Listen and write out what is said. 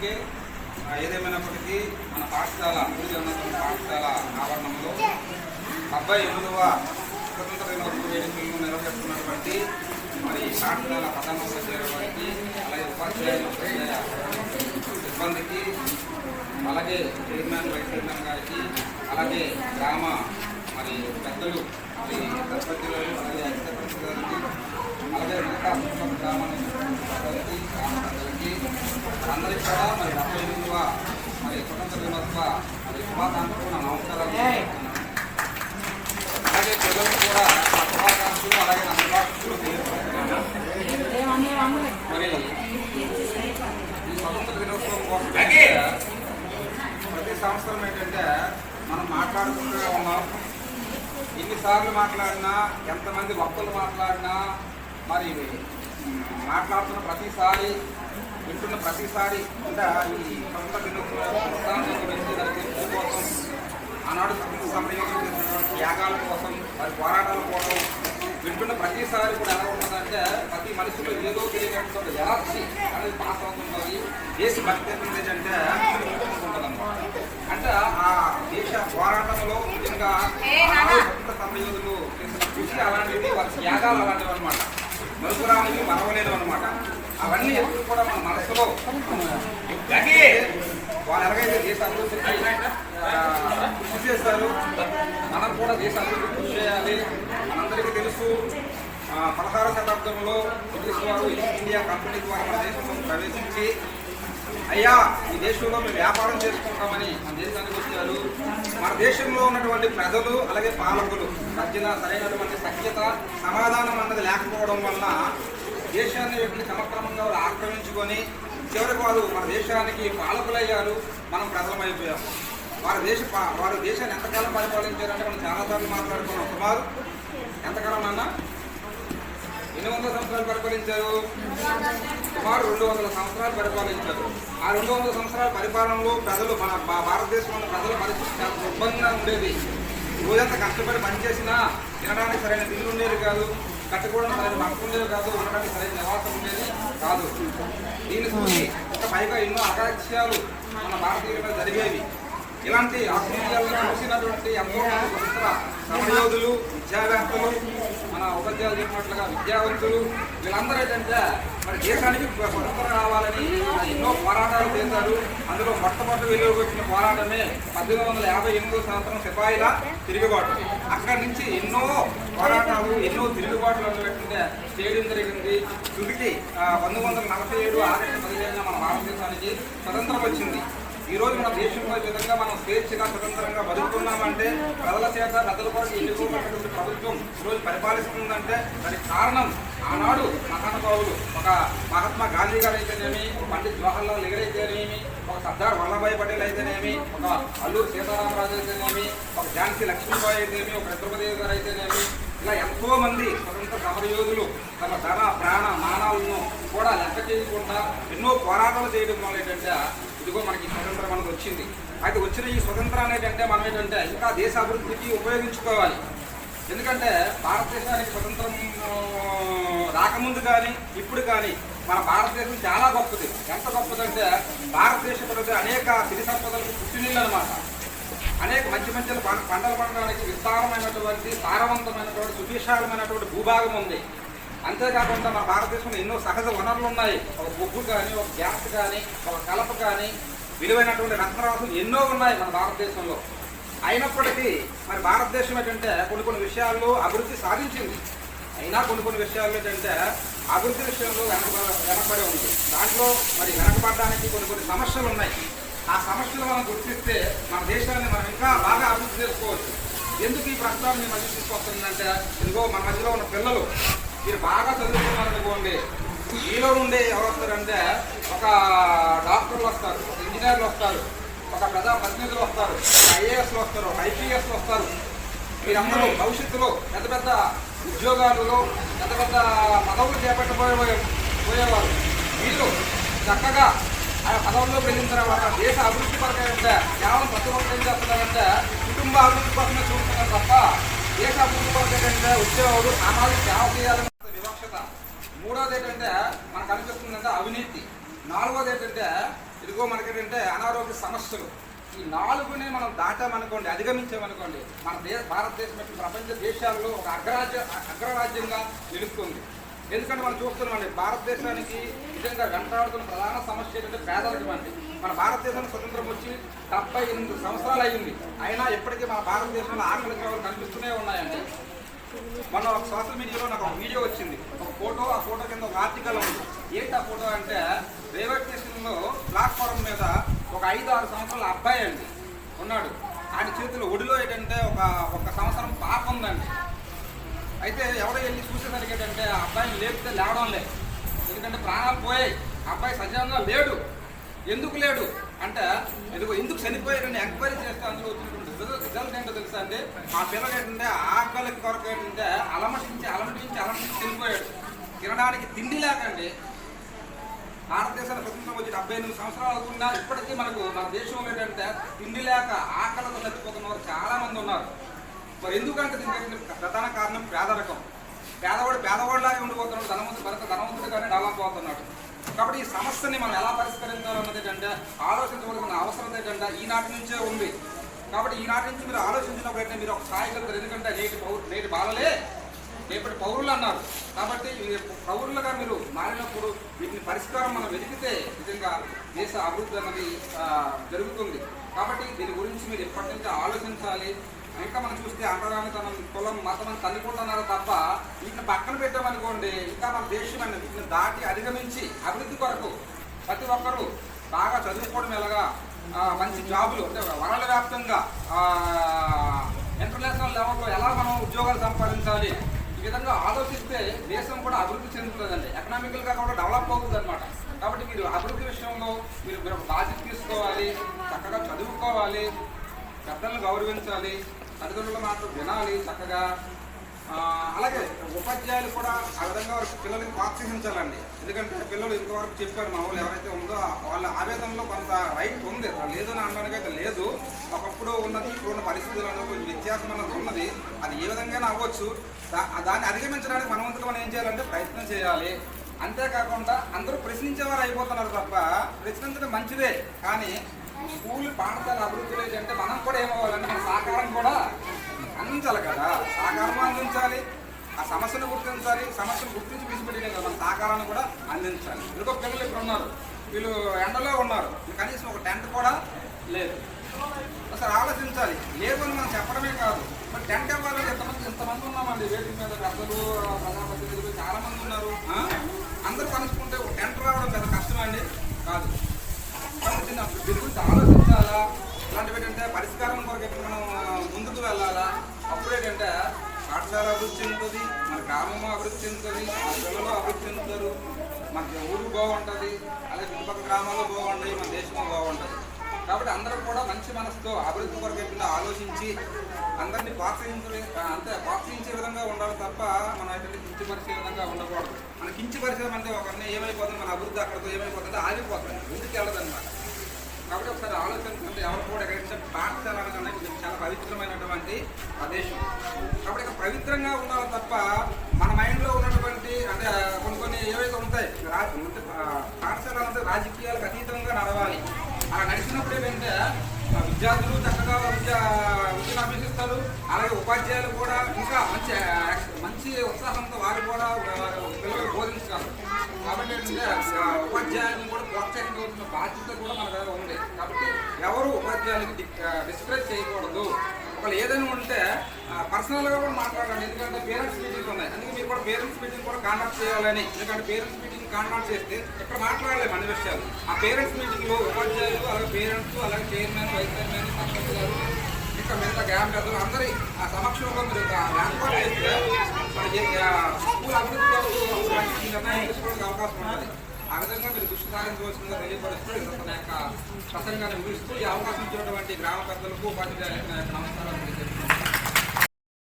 అందుకే ఏదేమైనప్పటికీ మన పాఠశాల గురి పాఠశాల ఆవరణంలో అబ్బాయి ఎనిమిదవ స్వతంత్ర దినోత్సవ వేడుకలను నిర్వహిస్తున్నటువంటి మరి పాఠశాల ప్రధానోపాధ్యాయుల వారికి అలాగే ఉపాధ్యాయులు సిబ్బందికి అలాగే చైర్మన్ వైస్ చైర్మన్ గారికి అలాగే గ్రామ మరి పెద్దలు మరి సర్పంచులు అలాగే ఎక్స్ సర్పంచ్ గారికి అలాగే మిగతా చుట్టుపక్కల గ్రామాల ప్రజలకి గ్రామ ప్రజలకి అందరికీ కూడా మరి డెబ్బై ఎనిమిదవ మరి స్వతంత్ర దినోత్సవ మరి శుభాకాంక్షలు నా నమస్కారాలు తెలియజేస్తున్నాను. అలాగే ప్రజలకు కూడా నా శుభాకాంక్షలు అలాగే నా శుభాకాంక్షలు తెలియజేస్తున్నాను మరి ఈ స్వతంత్ర దినోత్సవం కోసం ప్రతి సంవత్సరం ఏంటంటే మనం మాట్లాడుకుంటూనే ఉన్నాం. ఎన్నిసార్లు మాట్లాడినా ఎంతమంది భక్తులు మాట్లాడినా మరి మాట్లాడుతున్న ప్రతిసారి వింటున్న ప్రతిసారి కూడా ఈ స్వతంత్ర దినోత్సవం గురించి దాని కోసం ఆనాడు చేసినటువంటి త్యాగాల కోసం వారి పోరాటాల కోసం వింటున్న ప్రతిసారి కూడా ఎలా ఉంటుందంటే ప్రతి మనిషిలో ఏదో తెలియనటువంటి ఎలర్జీ అనేది పాస్ అవుతుంటుంది దేశ భక్తి అనేది అంటే ఉంటుందన్నమాట. అంటే ఆ దేశ పోరాటంలో ముఖ్యంగా స్వతంత్ర సమయోధులు కృషి అలాంటిది వారి త్యాగాలు అలాంటివి అనమాట మరుపురానికి మరవలేదు అనమాట అవన్నీ ఎప్పుడు కూడా మన మనసులో వాళ్ళు ఎలాగైతే దేశ అభివృద్ధికి దేశ అభివృద్ధి కృషి చేయాలి. మనందరికీ తెలుసు పదహార పదహారవ శతాబ్దంలో బ్రిటిష్ వారు ఈస్ట్ ఇండియా కంపెనీ ద్వారా మన దేశంలో ప్రవేశించి అయ్యా ఈ దేశంలో మేము వ్యాపారం చేసుకుంటామని మన దేశానికి వచ్చారు. మన దేశంలో ఉన్నటువంటి ప్రజలు అలాగే పాలకులు మధ్యన సరైనటువంటి సఖ్యత సమాధానం అన్నది లేకపోవడం వలన దేశాన్ని వీటిని సమక్రమంగా ఆక్రమించుకొని చివరికి వారు మన దేశానికి పాలకులయ్యారు. మనం ప్రజలమైపోయాం. వారి దేశ వారి వారు దేశాన్ని ఎంతకాలం పరిపాలించారంటే మనం చాలాసార్లు మాట్లాడుకున్నాం. సుమారు ఎంతకాలం అన్నా? ఎన్ని వందల సంవత్సరాలు పరిపాలించారు? సుమారు రెండు వందల సంవత్సరాలు పరిపాలించారు. ఆ రెండు వందల సంవత్సరాల పరిపాలనలో ప్రజలు మన భారతదేశంలో ప్రజల పరిస్థితి చాలా దుర్భంగా ఉండేది. రోజంతా కష్టపడి పనిచేసినా తినడానికి సరైన తిండి ఉండేది కాదు కట్టుకోవడం సరైన బట్టలు ఉండేది కాదు ఉండడానికి సరైన నివాసం ఉండేది కాదు. దీని చూసి పైగా ఎన్నో అకాక్ష్యాలు మన భారతీయుల మీద జరిగేవి. ఇలాంటి ఆత్మహత్యలను చూసినటువంటి ఎంతో మంది విద్యావేత్తలు మన ఉపాధ్యాయులు చెప్పినట్లుగా విద్యావంతులు వీళ్ళందరూ ఏంటంటే మరి దేశానికి స్వతంత్రం రావాలని ఎన్నో పోరాటాలు చేశారు. అందులో మొట్టమొదటి వెలుగులోకి వచ్చిన పోరాటమే పద్దెనిమిది వందల యాభై ఎనిమిదో సంవత్సరం సిపాయిల తిరుగుబాటు. అక్కడి నుంచి ఎన్నో పోరాటాలు ఎన్నో తిరుగుబాట్లు అనేటువంటి చేయడం జరిగింది తుదికి పంతొమ్మిది వందల నలభై ఏడు ఆగస్టు పదిహేనున మన భారతదేశానికి స్వతంత్రం వచ్చింది. ఈ రోజు మన దేశంలో ఈ విధంగా మనం స్వేచ్ఛగా స్వతంత్రంగా బతుకుతున్నామంటే ప్రజల చేత ప్రజల కొరకు ఎన్నుకోబడినటువంటి ప్రభుత్వం ఈ రోజు పరిపాలిస్తుందంటే దానికి కారణం ఆనాడు మహానుభావులు ఒక మహాత్మా గాంధీ గారు అయితేనేమి పండిత్ జవహర్లాల్ నెహ్రూ అయితేనేమి ఒక సర్దార్ వల్లభాయ్ పటేల్ అయితేనేమి ఒక అల్లూరు సీతారామరాజు అయితేనేమి ఒక ఝాన్సీ లక్ష్మీబాయి అయితేనేమి ఒక రుద్రమదేవి గారు అయితేనేమి ఇలా ఎంతో మంది స్వతంత్ర సమరయోధులు తమ ధన ప్రాణ మానాలను కూడా లెక్క చేయకుండా ఎన్నో పోరాటాలు చేయడం వల్ల ఏంటంటే ఇదిగో మనకి స్వతంత్రం అనేది వచ్చింది. అయితే వచ్చిన ఈ స్వతంత్రం ఏంటంటే మనం ఏంటంటే ఇంకా దేశ అభివృద్ధికి ఉపయోగించుకోవాలి. ఎందుకంటే భారతదేశానికి స్వతంత్రం రాకముందు కానీ ఇప్పుడు కానీ మన భారతదేశం చాలా గొప్పది. ఎంత గొప్పదంటే భారతదేశ ప్రజలు అనేక సిరి సంపదలకు పుట్టినీళ్ళు అనమాట అనేక మంచి మంచి పంటలు పండడానికి విస్తారమైనటువంటి సారవంతమైనటువంటి సువిశాలమైనటువంటి భూభాగం ఉంది. అంతేకాకుండా మన భారతదేశంలో ఎన్నో సహజ వనరులు ఉన్నాయి. ఒక బొగ్గు కానీ ఒక గ్యాస్ కానీ ఒక కలప కానీ విలువైనటువంటి రత్నరాసులు ఎన్నో ఉన్నాయి మన భారతదేశంలో. అయినప్పటికీ మరి భారతదేశం ఏంటంటే కొన్ని కొన్ని విషయాల్లో అభివృద్ధి సాధించింది. అయినా కొన్ని కొన్ని విషయాల్లో ఏంటంటే అభివృద్ధి విషయంలో వెనకబడి వెనకబడి ఉంది. దాంట్లో మరి వెనకబడడానికి కొన్ని కొన్ని సమస్యలు ఉన్నాయి. ఆ సమస్యలు మనం గుర్తిస్తే మన దేశాన్ని మనం ఇంకా బాగా అభివృద్ధి చేసుకోవచ్చు. ఎందుకు ఈ ప్రస్తావన మీ మధ్య తీసుకొస్తుందంటే ఇదిగో మన మధ్యలో ఉన్న పిల్లలు మీరు బాగా చదువుకున్నారనుకోండి మీలో నుండి ఎవరు వస్తారంటే ఒక డాక్టర్లు వస్తారు ఒక ఇంజనీర్లు వస్తారు ఒక ప్రజా ప్రతినిధులు వస్తారు ఐఏఎస్లు వస్తారు ఐపీఎస్లు వస్తారు. మీరందరూ భవిష్యత్తులో పెద్ద పెద్ద ఉద్యోగాలలో పెద్ద పెద్ద పదవులు చేపట్టబోయే పోయేవారు. వీళ్ళు చక్కగా ఆ పదవుల్లో వెళ్ళిన తర్వాత దేశ అభివృద్ధి పరంగా అంటే కేవలం ప్రతి ఒక్కరు ఏం చేస్తున్నారంటే కుటుంబ అభివృద్ధి కోసమే చూస్తున్నారు తప్ప దేశ అభివృద్ధి కొరకు ఏంటంటే సామాజిక సేవ చేయాలని నాలుగోది ఏంటంటే ఇదిగో మనకి మనకేంటంటే అనారోగ్య సమస్యలు. ఈ నాలుగునే మనం దాటామనుకోండి అధిగమించామనుకోండి మన దేశ భారతదేశం యొక్క ప్రపంచ దేశాల్లో ఒక అగ్రరాజ్య అగ్రరాజ్యంగా నిలుస్తుంది ఎందుకంటే మనం చూస్తున్నామండి భారతదేశానికి నిజంగా వెంటాడుతున్న ప్రధాన సమస్య ఏంటంటే పేదరికం అండి మన భారతదేశానికి స్వతంత్రం వచ్చి డెబ్బై ఎనిమిది సంవత్సరాలు అయ్యింది. అయినా ఇప్పటికీ మన భారతదేశంలో ఆకలి గ్రహాలు కనిపిస్తూనే ఉన్నాయండి. మన ఒక సోషల్ మీడియాలో నాకు ఒక వీడియో వచ్చింది. ఒక ఫోటో ఆ ఫోటో కింద ఒక ఆర్టికల్ ఉంది. ఏంటి ఆ ఫోటో అంటే రైల్వే ప్లాట్ఫారం మీద ఒక ఐదు ఆరు సంవత్సరాల అబ్బాయి అండి. ఉన్నాడు. ఆయన చేతిలో ఒడిలో ఏంటంటే ఒక ఒక సంవత్సరం పాప ఉందండి. అయితే ఎవడో వెళ్ళి చూసేసరికి ఏంటంటే ఆ అబ్బాయిని లేపితే లేవడం లేదు. ఎందుకంటే ప్రాణాలు పోయాయి. అబ్బాయి సజీవంగా లేడు. ఎందుకు లేడు? అంటే ఎందుకు ఎందుకు చనిపోయాడని ఎంక్వైరీ చేస్తే అందులో వచ్చినటువంటి రిజల్ట్ రిజల్ట్ ఏంటో తెలుసా అండి? ఆ పిల్లలు ఏంటంటే ఆకలి కొరకు ఏంటంటే అలమటించి అలమటించి అలమటించి చనిపోయాడు. తినడానికి తిండి లేకండి. భారతదేశానికి స్వతంత్రం వచ్చి డెబ్బై ఎనిమిది సంవత్సరాలు అవుతున్నా ఇప్పటికీ మనకు మన దేశంలో ఏంటంటే తిండి లేక ఆకలితో చచ్చిపోతున్న వారు చాలా మంది ఉన్నారు. మరి ఎందుకంటే దీనికి ప్రధాన కారణం పేదరికం. పేదవాడు పేదవాడిలాగే ఉండిపోతున్నాడు ధనవంతుడు భరత ధనవంతుడుగానే డెవలప్ అవుతున్నాడు. కాబట్టి ఈ సమస్యని మనం ఎలా పరిష్కరించాలన్నది ఏంటంటే ఆలోచించవలసిన అవసరం ఏంటంటే ఈనాటి నుంచే ఉంది. కాబట్టి ఈనాటి నుంచి మీరు ఆలోచించినప్పుడు అయితే మీరు ఒక స్థాయి కలుగుతారు ఎందుకంటే నేటి నేటి బాలలే రేపటి పౌరులు అన్నారు. కాబట్టి పౌరులుగా మీరు మారినప్పుడు వీటిని పరిష్కారం మనం వెతికితే నిజంగా దేశ అభివృద్ధి అన్నది జరుగుతుంది. కాబట్టి దీని గురించి మీరు ఎప్పటి నుంచి ఆలోచించాలి. ఇంకా మనం చూస్తే అంటరానితనం కులం మతం అని తల్లికుంటున్నారు తప్ప వీటిని పక్కన పెట్టామనుకోండి ఇంకా మన దేశం అనేది వీటిని దాటి అధిగమించి అభివృద్ధి కొరకు ప్రతి ఒక్కరూ బాగా చదువుకోవడం ఎలాగా మంచి జాబులు అంటే వరల్డ్ వ్యాప్తంగా ఇంటర్నేషనల్ లెవెల్లో ఎలా మనం ఉద్యోగాలు సంపాదించాలి ఈ విధంగా ఆలోచిస్తే దేశం కూడా అభివృద్ధి చెందుతుందండి. ఎకనామికల్గా కూడా డెవలప్ అవుతుంది అనమాట కాబట్టి మీరు అభివృద్ధి విషయంలో మీరు మీరు బాధ్యత తీసుకోవాలి చక్కగా చదువుకోవాలి పెద్దలను గౌరవించాలి తల్లిదండ్రుల మాత్రం వినాలి చక్కగా. అలాగే ఉపాధ్యాయులు కూడా ఆ విధంగా వారికి పిల్లలకి ప్రోత్సహించాలండి. ఎందుకంటే పిల్లలు ఇంతవరకు చెప్పారు మా వాళ్ళు ఎవరైతే ఉందో వాళ్ళ ఆవేదనలో కొంత రైట్ ఉంది. లేదు అని అనడానికి అయితే లేదు. ఒకప్పుడు ఉన్నది ఇప్పుడు ఉన్న పరిస్థితులు అనేది కొంచెం వ్యత్యాసం అన్నది ఉన్నది. అది ఏ విధంగా అవ్వచ్చు. దాన్ని అధిగమించడానికి మనవంతులు మనం ఏం చేయాలంటే ప్రయత్నం చేయాలి. అంతేకాకుండా అందరూ ప్రశ్నించేవారు అయిపోతున్నారు తప్ప ప్రశ్నించడం మంచిదే. కానీ స్కూల్ పాఠశాల అభివృద్ధి అంటే మనం కూడా ఏమవ్వాలంటే మన సహకారం కూడా అందించాలి కదా. సహకారం అందించాలి. ఆ సమస్యను గుర్తించాలి. సమస్యను గుర్తించి విడిచిపెట్టే కదా మన సహకారాన్ని కూడా అందించాలి. ఇంకో పిల్లలు ఇక్కడ ఉన్నారు వీళ్ళు ఎండలో ఉన్నారు. కనీసం ఒక టెంట్ కూడా లేదు. ఒకసారి ఆలోచించాలి. లేదు అని మనం చెప్పడమే కాదు. మరి టెంట్ ఇవ్వాలని ఎంతమంది ఎంతమంది ఉన్నామండి? వేదిక మీద పెద్దలు ప్రజాప్రతినిధులు చాలా మంది ఉన్నారు. అందరూ కలుసుకుంటే ఒక టెంట్ రావడం పెద్ద కష్టం అండి? కాదు. కాబట్టి దీని గురించి ఆలోచించాలా? ఇలాంటివి ఏంటంటే పరిష్కారం కొరకు ఎప్పుడు మనం ముందుకు వెళ్ళాలా? అప్పుడు ఏంటంటే పాఠశాల అభివృద్ధి చెందుతుంది మన గ్రామము అభివృద్ధి చెందుతుంది మన పిల్లలు అభివృద్ధి చెందుతారు. మన ఊరు బాగుంటుంది అలాగే చుట్టుపక్కల గ్రామాలు బాగుంటాయి మన దేశము బాగుంటుంది. కాబట్టి అందరూ కూడా మంచి మనసుతో అభివృద్ధి కొరకు ఆలోచించి అందరినీ ప్రోత్సహించే అంతే ప్రోత్సహించే విధంగా ఉండాలి తప్ప మన ఏంటంటే విధంగా ఉండకూడదు. మన కించపరిచడం అంటే ఒకరిని ఏమైపోతుంది? మన అభివృద్ధి అక్కడతో ఏమైపోతుంది? ఆగిపోతుంది. ముందుకు వెళ్ళదన్నమాట. కాబట్టి ఒకసారి ఆలోచించండి ఎవరు కూడా ఎక్కడైతే పాఠశాల అనేది చాలా పవిత్రమైనటువంటి ప్రదేశం. కాబట్టి ఇక్కడ పవిత్రంగా ఉండాలి తప్ప మన మైండ్లో ఉన్నటువంటి అంటే కొన్ని కొన్ని ఏవైతే ఉంటాయి పాఠశాల అంటే రాజకీయాలకు అతీతంగా ఏంటంటే విద్యార్థులు చక్కగా విద్య విద్యను అభ్యసిస్తారు. అలాగే ఉపాధ్యాయులు కూడా ఇంకా మంచి మంచి ఉత్సాహంతో వారు కూడా పిల్లలు పిల్లలకు బోధించగలరు కాబట్టి ఏంటంటే ఉపాధ్యాయులను కూడా ప్రోత్సహించవలసిన బాధ్యత కూడా మన దగ్గర ఉంది. కాబట్టి ఎవరు ఉపాధ్యాయులకి డిస్కరేజ్ చేయకూడదు. ఒకవేళ ఏదైనా ఉంటే పర్సనల్గా కూడా మాట్లాడాలి ఎందుకంటే పేరెంట్స్ మీటింగ్ ఉన్నాయి. అందుకే మీరు కూడా పేరెంట్స్ మీటింగ్ కూడా కాంటాక్ట్ చేయాలని. ఎందుకంటే పేరెంట్స్ మీటింగ్ కాంటాక్ట్ చేస్తే ఇక్కడ మాట్లాడలేము అన్ని విషయాలు. ఆ పేరెంట్స్ మీటింగ్లో ఉపాధ్యాయులు అలాగే పేరెంట్స్ అలాగే చైర్మన్ వైస్ చైర్మన్ సర్పంచ్ గారు ఇంకా మిగతా గ్రామ పెద్దలు అందరి ఆ సమక్షంలో మీరు ఒక చేస్తే మన ఆ, స్కూల్ అభివృద్ధి అవకాశం ఉంటుంది. ఆ విధంగా మీరు దృష్టి సారించవలసిందిగా తెలియపరుస్తూ తన యొక్క ప్రసంగాన్ని ముగిస్తూ ఈ అవకాశం ఇచ్చినటువంటి గ్రామ పెద్దలకు ఉపాధ్యాయులకు నా నమస్కారాలు తెలియజేస్తున్నాను.